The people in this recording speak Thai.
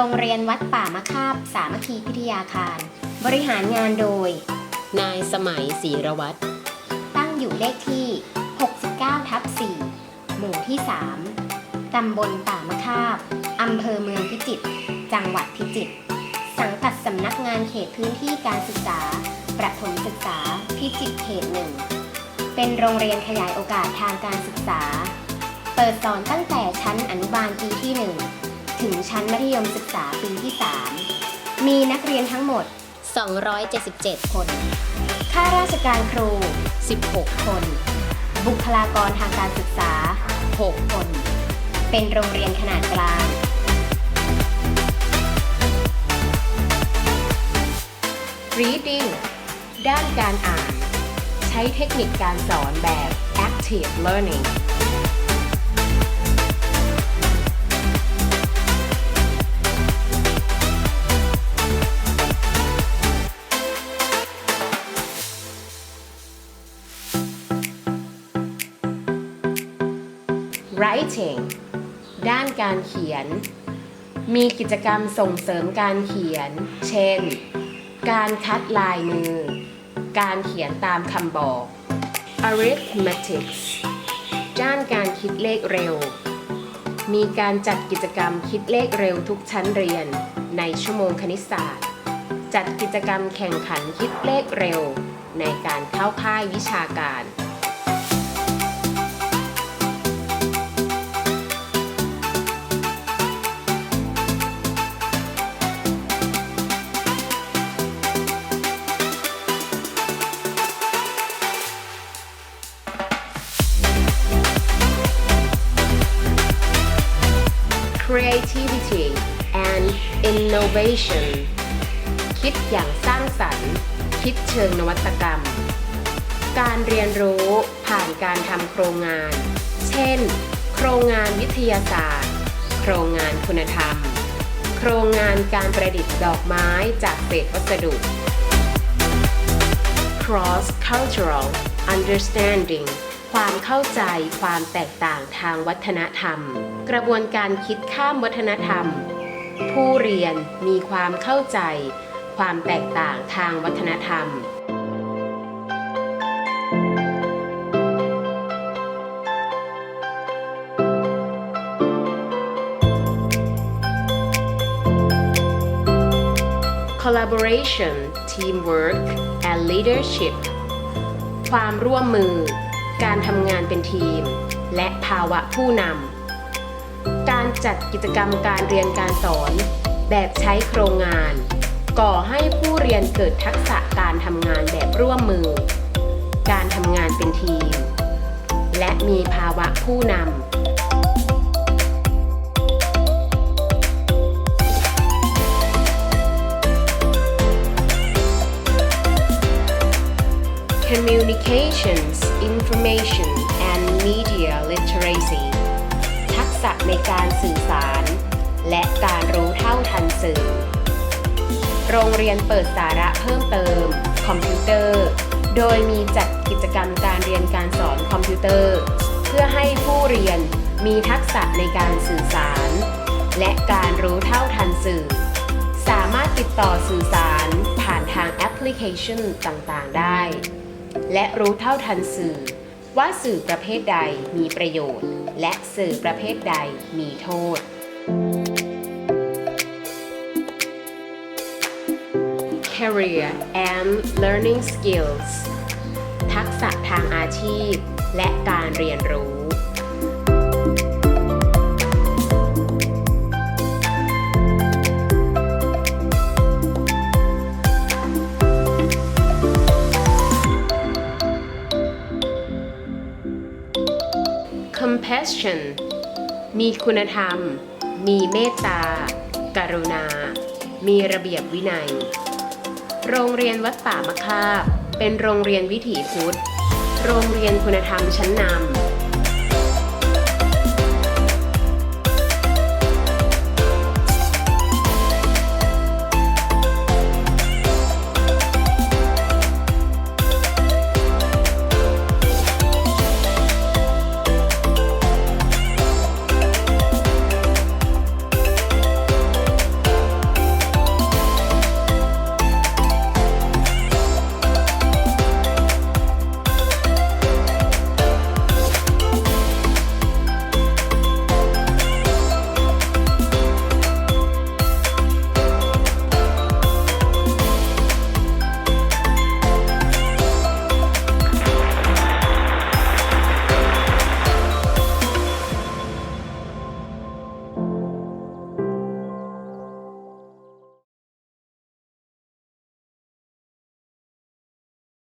รงเรียนวัดป่ามะคาบสามัคคีพิทยาคาร บริหารงานโดย นายสมัยศรีรวัตรตั้งอยู่เลขที่ 69 ทับ 4 หมู่ที่ 3 ตำบลป่ามะคาบ อำเภอเมืองพิจิตร จังหวัดพิจิตร สังกัดสำนักงานเขตพื้นที่การศึกษา ประถมศึกษา พิจิตรเขตหนึ่ง เป็นโรงเรียนขยายโอกาสทางการศึกษา เปิดสอนตั้งแต่ชั้นอนุบาลปีที่1ถึง ชั้นมัธยมศึกษาปีที่ 3 มีนักเรียนทั้งหมด 277 คน ข้าราชการครู 16 คน บุคลากรทางการศึกษา 6 คน เป็นโรงเรียนขนาดกลาง Reading ด้านการอ่าน ใช้เทคนิคการสอนแบบ Active Learning Writing ด้านการเขียน มีกิจกรรมส่งเสริมการเขียน เช่น การคัดลายมือ การเขียนตามคำบอก arithmetics ด้านการคิดเลขเร็ว มีการจัดกิจกรรมคิดเลขเร็วทุกชั้นเรียน ในชั่วโมงคณิตศาสตร์ จัดกิจกรรมแข่งขันคิดเลขเร็ว ในการเข้าค่ายวิชาการ creativity and innovation คิดอย่างสร้างสรรค์ คิดเชิงนวัตกรรม การเรียนรู้ผ่านการทำโครงงาน เช่น โครงงานวิทยาศาสตร์ โครงงานคุณธรรม โครงงานการประดิษฐ์ดอกไม้จากเศษวัสดุ cross cultural understanding ความเข้าใจความแตกต่างทางวัฒนธรรม กระบวนการคิดข้ามวัฒนธรรม ผู้เรียนมีความเข้าใจ ความแตกต่างทางวัฒนธรรม collaboration teamwork and leadership ความร่วมมือ การทำงานเป็นทีม และภาวะผู้นำ การจัดกิจกรรมการเรียนการสอน แบบใช้โครงงาน ก่อให้ผู้เรียนเกิดทักษะการทำงานแบบร่วมมือ การทำงานเป็นทีม และมีภาวะผู้นำ Communications Information and Media Literacy ทักษะในการสื่อสาร และการรู้เท่าทันสื่อ โรงเรียนเปิดสาระเพิ่มเติม คอมพิวเตอร์ โดยมีจัดกิจกรรมการเรียนการสอนคอมพิวเตอร์ เพื่อให้ผู้เรียนมีทักษะในการสื่อสาร และการรู้เท่าทันสื่อ สามารถติดต่อสื่อสารผ่านทางแอปพลิเคชันต่างๆ ได้ และรู้เท่าทันสื่อ ว่าสื่อประเภทใดมีประโยชน์ และสื่อประเภทใดมีโทษ Career and Learning Skills ทักษะทางอาชีพ และการเรียนรู้ compassion มีคุณธรรม มีเมตตากรุณา มีระเบียบวินัย โรงเรียนวัดป่ามะคาบ เป็นโรงเรียนวิถีพุทธ โรงเรียนคุณธรรมชั้นนำ